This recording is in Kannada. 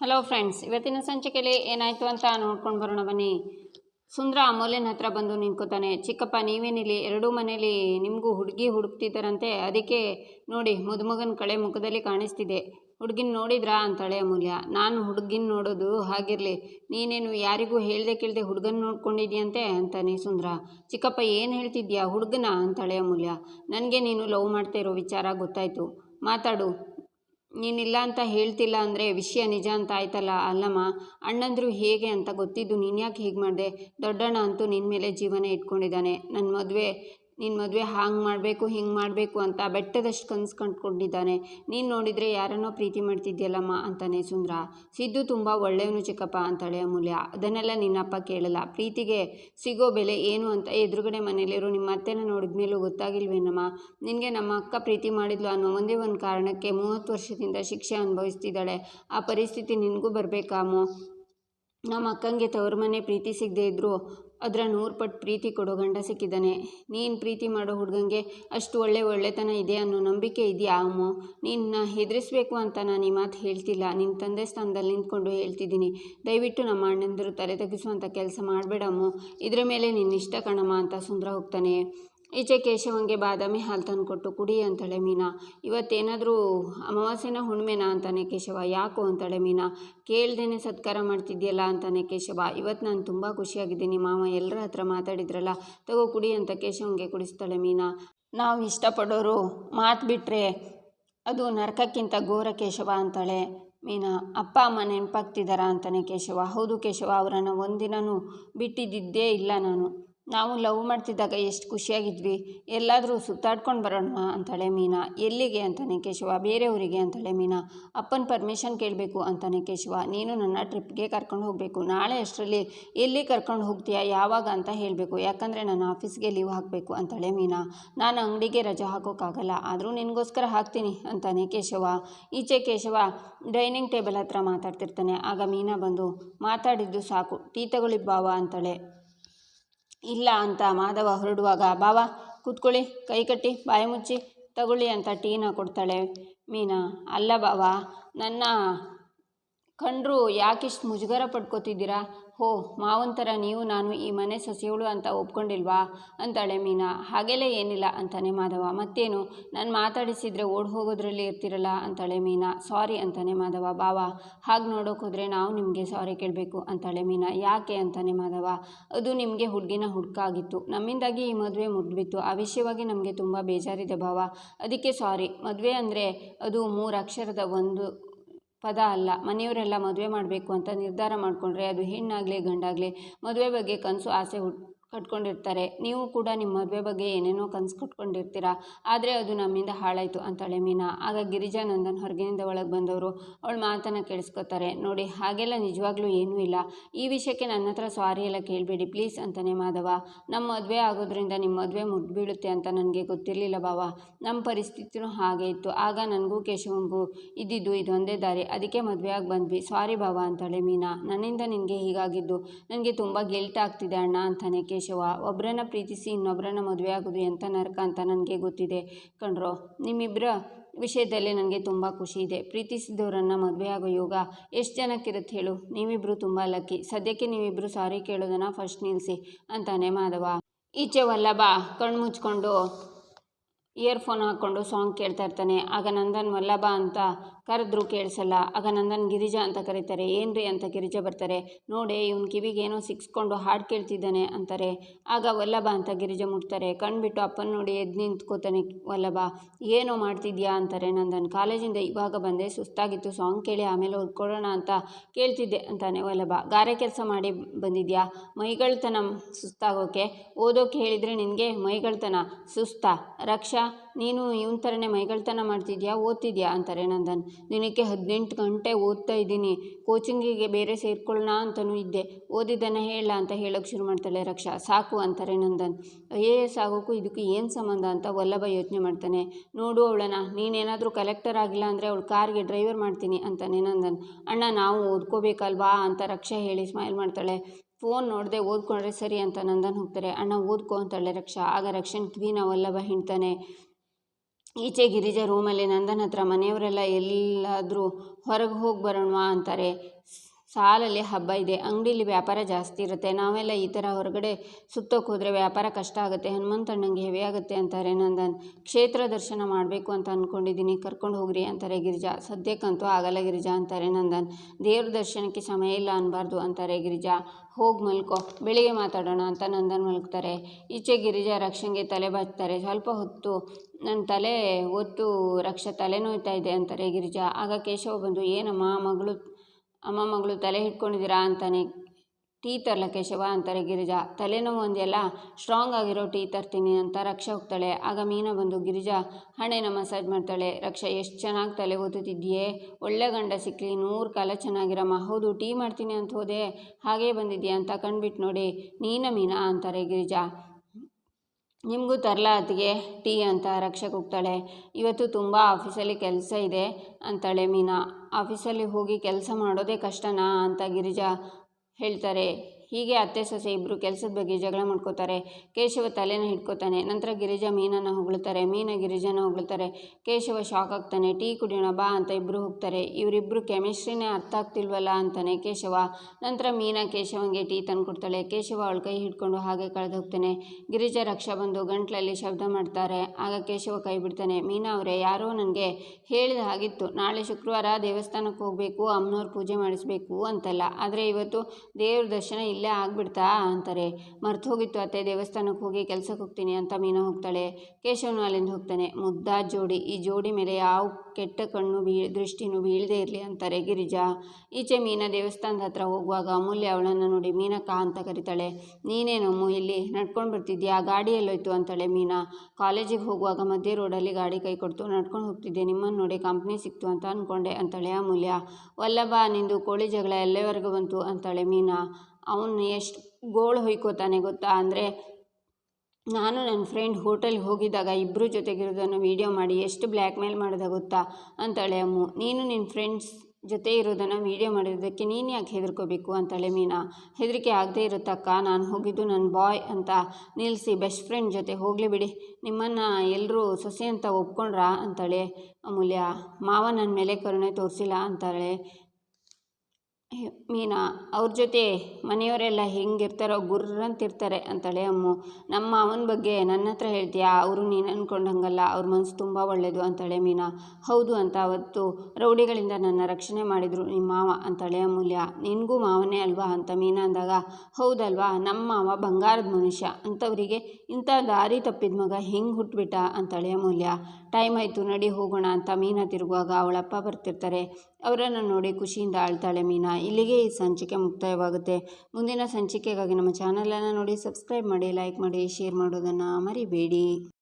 ಹಲೋ ಫ್ರೆಂಡ್ಸ್ ಇವತ್ತಿನ ಸಂಚಿಕೆಯಲ್ಲಿ ಏನಾಯಿತು ಅಂತ ನೋಡ್ಕೊಂಡು ಬರೋಣ ಬನ್ನಿ. ಸುಂದರ ಅಮೂಲ್ಯನ ಹತ್ರ ಬಂದು ನಿಂತ್ಕೋತಾನೆ. ಚಿಕ್ಕಪ್ಪ, ನೀವೇನಿಲ್ಲಿ? ಎರಡೂ ಮನೇಲಿ ನಿಮಗೂ ಹುಡುಗಿ ಹುಡುಕ್ತಿದ್ದಾರಂತೆ. ಅದಕ್ಕೆ ನೋಡಿ, ಮದುಮಗನ ಕಳೆ ಮುಖದಲ್ಲಿ ಕಾಣಿಸ್ತಿದೆ. ಹುಡುಗಿನ ನೋಡಿದ್ರಾ ಅಂತಾಳೆ ಅಮೂಲ್ಯ. ನಾನು ಹುಡುಗಿನ ನೋಡೋದು ಹಾಗಿರಲಿ. ನೀನೇನು ಯಾರಿಗೂ ಹೇಳ್ದೆ ಕೇಳ್ದೆ ಹುಡುಗನ ನೋಡ್ಕೊಂಡಿದ್ಯಂತೆ ಅಂತಾನೆ ಸುಂದರ. ಚಿಕ್ಕಪ್ಪ, ಏನು ಹೇಳ್ತಿದ್ಯಾ? ಹುಡುಗನ? ಅಂತಾಳೆ ಅಮೂಲ್ಯ. ನನಗೆ ನೀನು ಲವ್ ಮಾಡ್ತಾ ಇರೋ ವಿಚಾರ ಗೊತ್ತಾಯಿತು. ಮಾತಾಡು. ನೀನಿಲ್ಲ ಅಂತ ಹೇಳ್ತಿಲ್ಲ ಅಂದರೆ ವಿಷಯ ನಿಜ ಅಂತ ಆಯ್ತಲ್ಲ ಅಲ್ಲಮ್ಮ? ಅಣ್ಣಂದ್ರು ಹೇಗೆ ಅಂತ ಗೊತ್ತಿದ್ದು ನೀನು ಯಾಕೆ ಹೀಗೆ ಮಾಡಿದೆ? ದೊಡ್ಡಣ್ಣ ಅಂತೂ ನಿನ್ನ ಮೇಲೆ ಜೀವನ ಇಟ್ಕೊಂಡಿದ್ದಾನೆ. ನನ್ನ ಮದುವೆ ನಿನ್ನ ಮದುವೆ ಹಾಂಗೆ ಮಾಡಬೇಕು, ಹಿಂಗೆ ಮಾಡಬೇಕು ಅಂತ ಬೆಟ್ಟದಷ್ಟು ಕನಸು ಕಂಡ್ಕೊಂಡಿದ್ದಾನೆ. ನೀನು ನೋಡಿದರೆ ಯಾರನ್ನೋ ಪ್ರೀತಿ ಮಾಡ್ತಿದ್ಯಲ್ಲಮ್ಮ ಅಂತಾನೆ ಸುಂದ್ರ. ಸಿದ್ದು ತುಂಬ ಒಳ್ಳೆಯವನು ಚಿಕ್ಕಪ್ಪ ಅಂತಾಳೆ ಅಮೂಲ್ಯ. ಅದನ್ನೆಲ್ಲ ನಿನ್ನಪ್ಪ ಕೇಳಲ್ಲ. ಪ್ರೀತಿಗೆ ಸಿಗೋ ಬೆಲೆ ಏನು ಅಂತ ಎದುರುಗಡೆ ಮನೇಲಿರು ನಿಮ್ಮ ಅತ್ತೆನ ನೋಡಿದ ಮೇಲೂ ಗೊತ್ತಾಗಿಲ್ವೇನಮ್ಮ? ನಿನಗೆ ನಮ್ಮ ಅಕ್ಕ ಪ್ರೀತಿ ಮಾಡಿದ್ಲು ಅನ್ನೋ ಒಂದೇ ಒಂದು ಕಾರಣಕ್ಕೆ ಮೂವತ್ತು ವರ್ಷದಿಂದ ಶಿಕ್ಷೆ ಅನುಭವಿಸ್ತಿದ್ದಾಳೆ. ಆ ಪರಿಸ್ಥಿತಿ ನಿನಗೂ ಬರಬೇಕಾಮೋ ನಮ್ಮ ಅಕ್ಕಂಗೆ ತವರು ಮನೆ ಪ್ರೀತಿ ಸಿಗದೆ ಇದ್ದರೂ ಅದರ ನೂರು ಪಟ್ಟು ಪ್ರೀತಿ ಕೊಡೋ ಗಂಡ ಸಿಕ್ಕಿದ್ದಾನೆ. ನೀನು ಪ್ರೀತಿ ಮಾಡೋ ಹುಡುಗಂಗೆ ಅಷ್ಟು ಒಳ್ಳೆ ಒಳ್ಳೆತನ ಇದೆ ಅನ್ನೋ ನಂಬಿಕೆ ಇದೆಯಾ ಅಮ್ಮು? ನಿನ್ನ ಹೆದರಿಸ್ಬೇಕು ಅಂತ ನಾನು ಈ ಮಾತು ಹೇಳ್ತಿಲ್ಲ. ನಿನ್ನ ತಂದೆ ಸ್ಥಾನದಲ್ಲಿ ನಿಂತ್ಕೊಂಡು ಹೇಳ್ತಿದ್ದೀನಿ. ದಯವಿಟ್ಟು ನಮ್ಮ ಅಣ್ಣಂದರು ತಲೆ ತಗ್ಗಿಸುವಂಥ ಕೆಲಸ ಮಾಡಬೇಡ ಇದರ ಇದ್ರ ಮೇಲೆ ನಿನ್ನ ಇಷ್ಟ ಕಣಮ್ಮ ಅಂತ ಸುಂದರ ಹೋಗ್ತಾನೆ. ಈಚೆ ಕೇಶವಂಗೆ ಬಾದಾಮಿ ಹಾಲು ತಂದು ಕೊಟ್ಟು ಕುಡಿ ಅಂತಾಳೆ ಮೀನಾ. ಇವತ್ತೇನಾದರೂ ಅಮಾವಾಸ್ಯನ ಹುಣ್ಮೆನಾ ಅಂತಾನೆ ಕೇಶವ. ಯಾಕೋ ಅಂತಾಳೆ ಮೀನಾ. ಕೇಳ್ದೇನೆ ಸತ್ಕಾರ ಮಾಡ್ತಿದ್ಯಲ್ಲ ಅಂತಾನೆ ಕೇಶವ. ಇವತ್ತು ನಾನು ತುಂಬ ಖುಷಿಯಾಗಿದ್ದೀನಿ ಮಾವ ಎಲ್ಲರ ಹತ್ರ ಮಾತಾಡಿದ್ರಲ್ಲ, ತಗೋ ಕುಡಿ ಅಂತ ಕೇಶವಂಗೆ ಕುಡಿಸ್ತಾಳೆ ಮೀನಾ. ನಾವು ಇಷ್ಟಪಡೋರು ಮಾತು ಬಿಟ್ಟರೆ ಅದು ನರಕಕ್ಕಿಂತ ಘೋರ ಕೇಶವ ಅಂತಾಳೆ ಮೀನಾ. ಅಪ್ಪ, ಅಮ್ಮ ನೆನಪಾಗ್ತಿದ್ದಾರಾ ಅಂತಾನೆ ಕೇಶವ. ಹೌದು ಕೇಶವ, ಅವರನ್ನು ಒಂದಿನೂ ಬಿಟ್ಟಿದ್ದಿದ್ದೇ ಇಲ್ಲ ನಾನು. ನಾವು ಲವ್ ಮಾಡ್ತಿದ್ದಾಗ ಎಷ್ಟು ಖುಷಿಯಾಗಿದ್ವಿ. ಎಲ್ಲಾದರೂ ಸುತ್ತಾಡ್ಕೊಂಡು ಬರೋಣ ಅಂತಾಳೆ ಮೀನಾ. ಎಲ್ಲಿಗೆ ಅಂತಾನೆ ಕೇಶವ. ಬೇರೆ ಊರಿಗೆ ಅಂತಾಳೆ ಮೀನಾ. ಅಪ್ಪನ ಪರ್ಮಿಷನ್ ಕೇಳಬೇಕು ಅಂತಾನೆ ಕೇಶವ. ನೀನು ನನ್ನ ಟ್ರಿಪ್ಗೆ ಕರ್ಕೊಂಡು ಹೋಗಬೇಕು. ನಾಳೆ ಅಷ್ಟರಲ್ಲಿ ಎಲ್ಲಿ ಕರ್ಕೊಂಡು ಹೋಗ್ತೀಯಾ? ಯಾವಾಗ ಅಂತ ಹೇಳಬೇಕು. ಯಾಕಂದರೆ ನಾನು ಆಫೀಸ್ಗೆ ಲೀವ್ ಹಾಕಬೇಕು ಅಂತಾಳೆ ಮೀನಾ. ನಾನು ಅಂಗಡಿಗೆ ರಜೆ ಹಾಕೋಕ್ಕಾಗಲ್ಲ. ಆದರೂ ನಿನಗೋಸ್ಕರ ಹಾಕ್ತೀನಿ ಅಂತಾನೆ ಕೇಶವ. ಈಚೆ ಕೇಶವ ಡೈನಿಂಗ್ ಟೇಬಲ್ ಹತ್ರ ಮಾತಾಡ್ತಿರ್ತಾನೆ. ಆಗ ಮೀನಾ ಬಂದು, ಮಾತಾಡಿದ್ದು ಸಾಕು. ಟೀ ತಗೊಳ್ಳಿ ಬಾವ ಅಂತಾಳೆ. ಇಲ್ಲ ಅಂತ ಮಾಧವ ಹೊರಡುವಾಗ, ಬಾವ, ಕೂತ್ಕೊಳ್ಳಿ, ಕೈ ಕಟ್ಟಿ, ಬಾಯಿ ಮುಚ್ಚಿ, ತಗೊಳ್ಳಿ ಅಂತ ಟೀನ ಕೊಡ್ತಾಳೆ ಮೀನಾ. ಅಲ್ಲ ಬಾವ, ನನ್ನ ಕಂಡ್ರು ಯಾಕಿಷ್ಟು ಮುಜುಗರ ಪಡ್ಕೋತಿದ್ದೀರಾ? ಹೋ ಮಾವನ ಥರ ನೀವು, ನಾನು ಈ ಮನೆ ಸೊಸೆಯವಳು ಅಂತ ಒಪ್ಕೊಂಡಿಲ್ವಾ? ಅಂತಾಳೆ ಮೀನಾ. ಹಾಗೆಲ್ಲ ಏನಿಲ್ಲ ಅಂತಾನೆ ಮಾಧವ. ಮತ್ತೇನು? ನಾನು ಮಾತಾಡಿಸಿದರೆ ಓಡ್ ಹೋಗೋದ್ರಲ್ಲಿ ಇರ್ತಿರಲ್ಲ, ಅಂತಾಳೆ ಮೀನಾ. ಸಾರಿ ಅಂತಾನೆ ಮಾಧವ. ಬಾವ, ಹಾಗೆ ನೋಡೋಕೋದ್ರೆ ನಾವು ನಿಮಗೆ ಸಾರಿ ಕೇಳಬೇಕು, ಅಂತಾಳೆ ಮೀನಾ. ಯಾಕೆ ಅಂತಾನೆ ಮಾಧವ? ಅದು ನಿಮಗೆ ಹುಡುಗಿನ ಹುಡುಕಾಗಿತ್ತು. ನಮ್ಮಿಂದಾಗಿ ಈ ಮದುವೆ ಮುಗ್ಬಿತ್ತು ಆ ವಿಷಯವಾಗಿ ನಮಗೆ ತುಂಬ ಬೇಜಾರಿದೆ ಭಾವ ಅದಕ್ಕೆ ಸಾರಿ. ಮದುವೆ ಅಂದರೆ ಅದು ಮೂರು ಅಕ್ಷರದ ಒಂದು ಪದ ಅಲ್ಲ. ಮನೆಯವರೆಲ್ಲ ಮದುವೆ ಮಾಡಬೇಕು ಅಂತ ನಿರ್ಧಾರ ಮಾಡಿಕೊಂಡ್ರೆ ಅದು ಹೆಣ್ಣಾಗಲಿ ಗಂಡಾಗಲಿ ಮದುವೆ ಬಗ್ಗೆ ಕನಸು, ಆಸೆ ಹುಟ್ ಕಟ್ಕೊಂಡಿರ್ತಾರೆ. ನೀವು ಕೂಡ ನಿಮ್ಮ ಮದುವೆ ಬಗ್ಗೆ ಏನೇನೋ ಕನಸು ಕಟ್ಕೊಂಡಿರ್ತೀರ? ಆದರೆ ಅದು ನಮ್ಮಿಂದ ಹಾಳಾಯಿತು ಅಂತಾಳೆ ಮೀನಾ. ಆಗ ಗಿರಿಜಾನಂದನ್ ಹೊರಗಿನಿಂದ ಒಳಗೆ ಬಂದವರು ಅವಳ ಮಾತನ್ನು ಕೇಳಿಸ್ಕೊತಾರೆ. ನೋಡಿ, ಹಾಗೆಲ್ಲ ನಿಜವಾಗ್ಲೂ ಏನೂ ಇಲ್ಲ. ಈ ವಿಷಯಕ್ಕೆ ನನ್ನ ಹತ್ರ ಸಾರಿ ಎಲ್ಲ ಕೇಳಬೇಡಿ ಪ್ಲೀಸ್ ಅಂತಾನೆ ಮಾಧವ. ನಮ್ಮ ಮದುವೆ ಆಗೋದ್ರಿಂದ ನಿಮ್ಮ ಮದುವೆ ಮುಗ್ಬೀಳುತ್ತೆ ಅಂತ ನನಗೆ ಗೊತ್ತಿರಲಿಲ್ಲ ಬಾವ ನಮ್ಮ ಪರಿಸ್ಥಿತಿನೂ ಹಾಗೆ ಇತ್ತು. ಆಗ ನನಗೂ ಕೇಶವಂಗೂ ಇದ್ದಿದ್ದು ಇದೊಂದೇ ದಾರಿ. ಅದಕ್ಕೆ ಮದುವೆಯಾಗಿ ಬಂದ್ವಿ. ಸಾರಿ ಬಾವ ಅಂತಾಳೆ ಮೀನಾ. ನನ್ನಿಂದ ನಿನಗೆ ಹೀಗಾಗಿದ್ದು. ನನಗೆ ತುಂಬ ಗಿಲ್ಟ್ ಆಗ್ತಿದೆ ಅಣ್ಣ ಅಂತಾನೆ ಕೇಶವ ಒಬ್ಬರನ್ನ ಪ್ರೀತಿಸಿ ಇನ್ನೊಬ್ಬರನ್ನ ಮದುವೆ ಆಗೋದು ಎಂಥ ನರಕ ಅಂತ ನನಗೆ ಗೊತ್ತಿದೆ. ಕಣ್ರೋ ನಿಮ್ಮಿಬ್ಬರ ವಿಷಯದಲ್ಲಿ ನನಗೆ ತುಂಬ ಖುಷಿ ಇದೆ. ಪ್ರೀತಿಸಿದವರನ್ನು ಮದುವೆ ಆಗೋ ಯೋಗ ಎಷ್ಟು ಜನಕ್ಕಿರುತ್ತೆ ಹೇಳು? ನೀವಿಬ್ಬರು ತುಂಬ ಲಕ್ಕಿ. ಸದ್ಯಕ್ಕೆ ನೀವಿಬ್ಬರು ಸಾರಿ ಕೇಳೋದನ್ನು ಫಸ್ಟ್ ನಿಲ್ಲಿಸಿ ಅಂತಾನೆ ಮಾಧವ. ಈಚೆ ವಲ್ಲಭ ಕಣ್ಣು ಮುಚ್ಕೊಂಡು ಇಯರ್ಫೋನ್ ಹಾಕ್ಕೊಂಡು ಸಾಂಗ್ ಕೇಳ್ತಾ ಇರ್ತಾನೆ. ಆಗ ನಂದನ್, ವಲ್ಲಭ ಅಂತ ಕರೆದ್ರು ಕೇಳಿಸಲ್ಲ. ಆಗ ನಂದನ್ ಗಿರಿಜಾ ಅಂತ ಕರೀತಾರೆ. ಏನ್ರಿ ಅಂತ ಗಿರಿಜಾ ಬರ್ತಾರೆ. ನೋಡಿ, ಇವನ್ ಕಿವಿಗೆ ಏನೋ ಸಿಕ್ಸ್ಕೊಂಡು ಹಾಡು ಕೇಳ್ತಿದ್ದಾನೆ ಅಂತಾರೆ. ಆಗ ವಲ್ಲಭ ಅಂತ ಗಿರಿಜಾ ಮುಟ್ತಾರೆ. ಕಣ್ಬಿಟ್ಟು ಅಪ್ಪನ ನೋಡಿ ಎದ್ದು ನಿಂತ್ಕೋತಾನೆ ವಲ್ಲಭ. ಏನೋ ಮಾಡ್ತಿದ್ಯಾ? ಅಂತಾರೆ ನಂದನ್. ಕಾಲೇಜಿಂದ ಇವಾಗ ಬಂದೆ. ಸುಸ್ತಾಗಿತ್ತು. ಸಾಂಗ್ ಕೇಳಿ ಆಮೇಲೆ ಓದ್ಕೊಡೋಣ ಅಂತ ಕೇಳ್ತಿದ್ದೆ, ಅಂತಾನೆ ವಲ್ಲಭ. ಗಾರೆ ಕೆಲಸ ಮಾಡಿ ಬಂದಿದ್ಯಾ? ಮೈಗಳ್ತನ ಸುಸ್ತಾಗೋಕೆ. ಓದೋಕೆ ಹೇಳಿದರೆ ನಿನಗೆ ಮೈಗಳ್ತನ. ಸುಸ್ತಾ? ರಕ್ಷಾ? ನೀನು ಇವನ ಥರನೇ ಮೈಗಳ್ತನ ಮಾಡ್ತಿದ್ಯಾ? ಓದ್ತಿದ್ಯಾ? ಅಂತಾರೆ ನಂದನ್. ದಿನಕ್ಕೆ ಹದಿನೆಂಟು ಗಂಟೆ ಓದ್ತಾ ಇದ್ದೀನಿ. ಕೋಚಿಂಗಿಗೆ ಬೇರೆ ಸೇರ್ಕೊಳ್ಳೋಣ ಅಂತಲೂ ಇದ್ದೆ. ಓದಿದ್ದನ್ನು ಹೇಳ ಅಂತ ಹೇಳೋಕ್ಕೆ ಶುರು ಮಾಡ್ತಾಳೆ ರಕ್ಷಾ. ಸಾಕು ಅಂತಾರೆ ನಂದನ್. ಐ ಎ ಎಸ್ ಇದಕ್ಕೂ ಏನು ಸಂಬಂಧ ಅಂತ ವಲ್ಲಭ ಯೋಚನೆ ಮಾಡ್ತಾನೆ. ನೋಡು ಅವಳನ್ನ, ನೀನೇನಾದರೂ ಕಲೆಕ್ಟರ್ ಆಗಿಲ್ಲ ಅಂದರೆ ಅವಳು ಕಾರ್ಗೆ ಡ್ರೈವರ್ ಮಾಡ್ತೀನಿ ಅಂತಾನೆ ನಂದನ್. ಅಣ್ಣ, ನಾವು ಓದ್ಕೋಬೇಕಲ್ವಾ ಅಂತ ರಕ್ಷಾ ಹೇಳಿ ಸ್ಮೈಲ್ ಮಾಡ್ತಾಳೆ. ಫೋನ್ ನೋಡದೆ ಓದ್ಕೊಂಡ್ರೆ ಸರಿ ಅಂತ ನಂದನ್ ಹೋಗ್ತಾರೆ. ಅಣ್ಣ, ಓದ್ಕೊ ಅಂತಾಳೆ ರಕ್ಷಾ. ಆಗ ರಕ್ಷನ್, ಕಿವಿನ ವಲ್ಲಭ ಹಿಂಡ್ತಾನೆ. ಈಚೆ ಗಿರಿಜಾ ರೂಮಲ್ಲಿ ನಂದನ್ ಹತ್ರ ಮನೆಯವರೆಲ್ಲ ಎಲ್ಲಾದರೂ ಹೊರಗೆ ಹೋಗಿ ಬರೋಣವಾ ಅಂತಾರೆ. ಸಾಲಲ್ಲಿ ಹಬ್ಬ ಇದೆ. ಅಂಗಡಿಲಿ ವ್ಯಾಪಾರ ಜಾಸ್ತಿ ಇರುತ್ತೆ. ನಾವೆಲ್ಲ ಈ ಥರ ಹೊರಗಡೆ ಸುತ್ತೋಕೆ ಹೋದರೆ ವ್ಯಾಪಾರ ಕಷ್ಟ ಆಗುತ್ತೆ. ಹನುಮಂತಣ್ಣಂಗೆ ಹೆವಿ ಆಗುತ್ತೆ ಅಂತಾರೆ. ನಂದನ್ ಕ್ಷೇತ್ರ ದರ್ಶನ ಮಾಡಬೇಕು ಅಂತ ಅಂದ್ಕೊಂಡಿದ್ದೀನಿ ಕರ್ಕೊಂಡು ಹೋಗ್ರಿ ಅಂತಾರೆ ಗಿರಿಜಾ. ಸದ್ಯಕ್ಕಂತೂ ಆಗಲ್ಲ ಗಿರಿಜಾ ಅಂತಾರೆ ನಂದನ್. ದೇವ್ರ ದರ್ಶನಕ್ಕೆ ಸಮಯ ಇಲ್ಲ ಅನ್ನಬಾರ್ದು ಅಂತಾರೆ ಗಿರಿಜಾ. ಹೋಗಿ ಮಲ್ಕೋ. ಬೆಳಿಗ್ಗೆ ಮಾತಾಡೋಣ ಅಂತ ನಂದನ್ ಮಲ್ಕ್ತಾರೆ ಈಚೆ ಗಿರಿಜಾ ರಕ್ಷನ್ಗೆ ತಲೆ ಬಾಚ್ತಾರೆ. ಸ್ವಲ್ಪ ಹೊತ್ತು ನನ್ನ ತಲೆ ಒತ್ತು ರಕ್ಷ ತಲೆ ನೋಯ್ತಾ ಇದೆ ಅಂತಾರೆ ಗಿರಿಜಾ. ಆಗ ಕೇಶವ ಬಂದು, ಏನಮ್ಮ ಮಗಳು ಅಮ್ಮ ಮಗಳು ತಲೆ ಹಿಡ್ಕೊಂಡಿದ್ದೀರಾ ಅಂತಾನೆ ಟೀ ತರಲ ಕೇಶವ ಅಂತಾರೆ ಗಿರಿಜಾ. ತಲೆನೋವು ಒಂದೆಲ್ಲ ಸ್ಟ್ರಾಂಗ್ ಆಗಿರೋ ಟೀ ತರ್ತೀನಿ ಅಂತ ರಕ್ಷಾ ಹೋಗ್ತಾಳೆ. ಆಗ ಮೀನಾ ಬಂದು, ಗಿರಿಜಾ ಹಣೆನ ಮಸಾಜ್ ಮಾಡ್ತಾಳೆ. ರಕ್ಷಾ, ಎಷ್ಟು ಚೆನ್ನಾಗಿ ತಲೆ ಓದುತ್ತಿದ್ದೀಯೇ ಒಳ್ಳೆ ಗಂಡ ಸಿಕ್ಕಲಿ ನೂರು ಕಾಲ ಚೆನ್ನಾಗಿರಮ್ಮ. ಹೌದು, ಟೀ ಮಾಡ್ತೀನಿ ಅಂತ ಹೋದೆ. ಹಾಗೇ ಬಂದಿದ್ದೀಯ ಅಂತ ಕಂಡ್ಬಿಟ್ಟು ನೋಡಿ, ನೀನ ಮೀನಾ? ಅಂತಾರೆ ಗಿರಿಜಾ. ನಿಮಗೂ ತರಲ ಅತ್ತಿಗೆ ಟೀ ಅಂತ ರಕ್ಷಕ್ ಹೋಗ್ತಾಳೆ. ಇವತ್ತು ತುಂಬ ಆಫೀಸಲ್ಲಿ ಕೆಲಸ ಇದೆ ಅಂತಾಳೆ ಮೀನಾ. ಆಫೀಸಲ್ಲಿ ಹೋಗಿ ಕೆಲಸ ಮಾಡೋದೇ ಕಷ್ಟನಾ ಅಂತ ಗಿರಿಜಾ ಹೇಳ್ತಾರೆ. ಹೀಗೆ ಅತ್ತೆ ಸೊಸೆ ಇಬ್ಬರು ಕೆಲಸದ ಬಗ್ಗೆ ಜಗಳ ಮಾಡ್ಕೋತಾರೆ. ಕೇಶವ ತಲೆನ ಹಿಡ್ಕೋತಾನೆ. ನಂತರ ಗಿರಿಜಾ ಮೀನನ್ನು ಹೊಗಳುತ್ತಾರೆ ಮೀನ ಗಿರಿಜಾನ ಹೊಗಳುತ್ತಾರೆ ಕೇಶವ ಶಾಕ್ ಆಗ್ತಾನೆ. ಟೀ ಕುಡಿಯೋಣ, ಬಾ ಅಂತ ಇಬ್ಬರು ಹೋಗ್ತಾರೆ. ಇವರಿಬ್ಬರು ಕೆಮಿಸ್ಟ್ರಿನೇ ಅರ್ಥ ಆಗ್ತಿಲ್ವಲ್ಲ ಅಂತಾನೆ ಕೇಶವ. ನಂತರ ಮೀನಾ ಕೇಶವಂಗೆ ಟೀ ತಂದು ಕೊಡ್ತಾಳೆ. ಕೇಶವ ಅವಳ ಕೈ ಹಿಡ್ಕೊಂಡು ಹಾಗೆ ಕಳೆದು ಹೋಗ್ತಾನೆ. ಗಿರಿಜಾ ರಕ್ಷಾ ಬಂದು ಗಂಟ್ಲಲ್ಲಿ ಶಬ್ದ ಮಾಡ್ತಾರೆ. ಆಗ ಕೇಶವ ಕೈ ಬಿಡ್ತಾನೆ. ಮೀನಾ ಅವರೇ, ಯಾರೋ ನನಗೆ ಹೇಳಿದ ಹಾಗಿತ್ತು. ನಾಳೆ ಶುಕ್ರವಾರ ದೇವಸ್ಥಾನಕ್ಕೆ ಹೋಗಬೇಕು, ಅಮ್ಮನವ್ರ ಪೂಜೆ ಮಾಡಿಸ್ಬೇಕು ಅಂತಲ್ಲ. ಆದರೆ ಇವತ್ತು ದೇವ್ರ ದರ್ಶನ ಇಲ್ಲೇ. ಆಗ್ಬಿಡ್ತಾ ಅಂತಾರೆ. ಮರ್ತು ಹೋಗಿತ್ತು ಅತ್ತೆ, ದೇವಸ್ಥಾನಕ್ಕೆ ಹೋಗಿ ಕೆಲಸಕ್ಕೆ ಹೋಗ್ತೀನಿ ಅಂತ ಮೀನು ಹೋಗ್ತಾಳೆ. ಕೇಶವನು ಅಲ್ಲಿಂದ ಹೋಗ್ತಾನೆ. ಮುದ್ದಾ ಜೋಡಿ, ಈ ಜೋಡಿ ಮೇಲೆ ಯಾವ ಕೆಟ್ಟ ಕಣ್ಣು ಬೀ ದೃಷ್ಟಿನೂ ಬೀಳದೇ ಇರಲಿ ಅಂತಾರೆ ಗಿರಿಜಾ. ಈಚೆ ಮೀನಾ ದೇವಸ್ಥಾನದ ಹತ್ರ ಹೋಗುವಾಗ ಅಮೂಲ್ಯ ಅವಳನ್ನು ನೋಡಿ ಮೀನಕ್ಕ ಅಂತ ಕರಿತಾಳೆ. ನೀನೇನಮ್ಮು ಇಲ್ಲಿ ನಡ್ಕೊಂಡು ಬರ್ತಿದ್ಯಾ? ಗಾಡಿಯಲ್ಲೋಯ್ತು ಅಂತಾಳೆ ಮೀನಾ. ಕಾಲೇಜಿಗೆ ಹೋಗುವಾಗ ಮಧ್ಯೆ ರೋಡಲ್ಲಿ ಗಾಡಿ ಕೈ ಕೊಡ್ತು. ನಡ್ಕೊಂಡು ಹೋಗ್ತಿದ್ದೆ ನಿಮ್ಮನ್ನು ನೋಡಿ ಕಂಪ್ನಿ ಸಿಕ್ತು ಅಂತ ಅಂದ್ಕೊಂಡೆ ಅಂತಾಳೆ ಅಮೂಲ್ಯ. ವಲ್ಲಭ, ನಿಂದು ಕೋಳಿ ಜಗಳ ಎಲ್ಲೆವರೆಗೂ ಬಂತು? ಅಂತಾಳೆ ಮೀನಾ. ಅವನು ಎಷ್ಟು ಗೋಳು ಹೊಯ್ಕೋತಾನೆ ಗೊತ್ತಾ? ಅಂದರೆ ನಾನು ನನ್ನ ಫ್ರೆಂಡ್ ಹೋಟೆಲ್ಗೆ ಹೋಗಿದ್ದಾಗ ಇಬ್ಬರು ಜೊತೆಗಿರೋದನ್ನು ವೀಡಿಯೋ ಮಾಡಿ ಎಷ್ಟು ಬ್ಲ್ಯಾಕ್ ಮೇಲ್ ಮಾಡಿದೆ ಗೊತ್ತಾ? ಅಂತಾಳೆ ಅಮ್ಮು. ನೀನು ನಿನ್ನ ಫ್ರೆಂಡ್ಸ್ ಜೊತೆ ಇರೋದನ್ನು ವೀಡಿಯೋ ಮಾಡಿರೋದಕ್ಕೆ ನೀನು ಯಾಕೆ ಹೆದರ್ಕೋಬೇಕು? ಅಂತಾಳೆ ಮೀನಾ. ಹೆದರಿಕೆ ಆಗದೆ ಇರುತ್ತಕ್ಕ ನಾನು ಹೋಗಿದ್ದು ನನ್ನ ಬಾಯ್ ಅಂತ. ನಿಲ್ಲಿಸಿ ಬೆಸ್ಟ್ ಫ್ರೆಂಡ್ ಜೊತೆ ಹೋಗಲಿ ಬಿಡಿ. ನಿಮ್ಮನ್ನು ಎಲ್ಲರೂ ಸೊಸೆ ಅಂತ ಒಪ್ಕೊಂಡ್ರಾ? ಅಂತಾಳೆ ಅಮೂಲ್ಯ. ಮಾವ ನನ್ನ ಮೇಲೆ ಕರುಣೆ ತೋರಿಸಿಲ್ಲ, ಅಂತಾಳೆ. ಮೀನಾ, ಅವ್ರ ಜೊತೆ ಮನೆಯವರೆಲ್ಲ ಹೆಂಗಿರ್ತಾರೋ ಗುರ್ರಂತಿರ್ತಾರೆ ಅಂತಾಳೆ ಅಮ್ಮು. ನಮ್ಮ ಅವನ ಬಗ್ಗೆ ನನ್ನ ಹತ್ರ ಹೇಳ್ತೀಯಾ? ಅವರು ನೀನು ಅಂದ್ಕೊಂಡಂಗಲ್ಲ ಅವ್ರ ಮನಸ್ಸು ತುಂಬ ಒಳ್ಳೆಯದು ಅಂತಾಳೆ ಮೀನಾ. ಹೌದು ಅಂತ ಅವತ್ತು ರೌಡಿಗಳಿಂದ ನನ್ನ ರಕ್ಷಣೆ ಮಾಡಿದರು ನಿಮ್ಮ ಮಾವ ಅಂತಾಳೆ ಅಮೂಲ್ಯ. ನಿನಗೂ ಮಾವನೇ ಅಲ್ವಾ ಅಂತ ಮೀನಾ ಅಂದಾಗ, ಹೌದಲ್ವಾ, ನಮ್ಮ ಮಾವ ಬಂಗಾರದ ಮನುಷ್ಯ, ಅಂಥವರಿಗೆ ಇಂಥ ದಾರಿ ತಪ್ಪಿದ ಮಗ ಹೆಂಗೆ ಹುಟ್ಟುಬಿಟ್ಟ ಅಂತಾಳೆ ಅಮೂಲ್ಯ. ಟೈಮ್ ಆಯಿತು, ನಡಿ ಹೋಗೋಣ ಅಂತ ಮೀನಾ ತಿರುಗುವಾಗ ಅವಳಪ್ಪ ಬರ್ತಿರ್ತಾರೆ. ಅವರನ್ನು ನೋಡಿ ಖುಷಿಯಿಂದ ಆಳ್ತಾಳೆ ಮೀನಾ. ಇಲ್ಲಿಗೆ ಈ ಸಂಚಿಕೆ ಮುಕ್ತಾಯವಾಗುತ್ತೆ. ಮುಂದಿನ ಸಂಚಿಕೆಗಾಗಿ ನಮ್ಮ ಚಾನಲನ್ನು ನೋಡಿ, ಸಬ್ಸ್ಕ್ರೈಬ್ ಮಾಡಿ, ಲೈಕ್ ಮಾಡಿ, ಶೇರ್ ಮಾಡೋದನ್ನು ಮರಿಬೇಡಿ.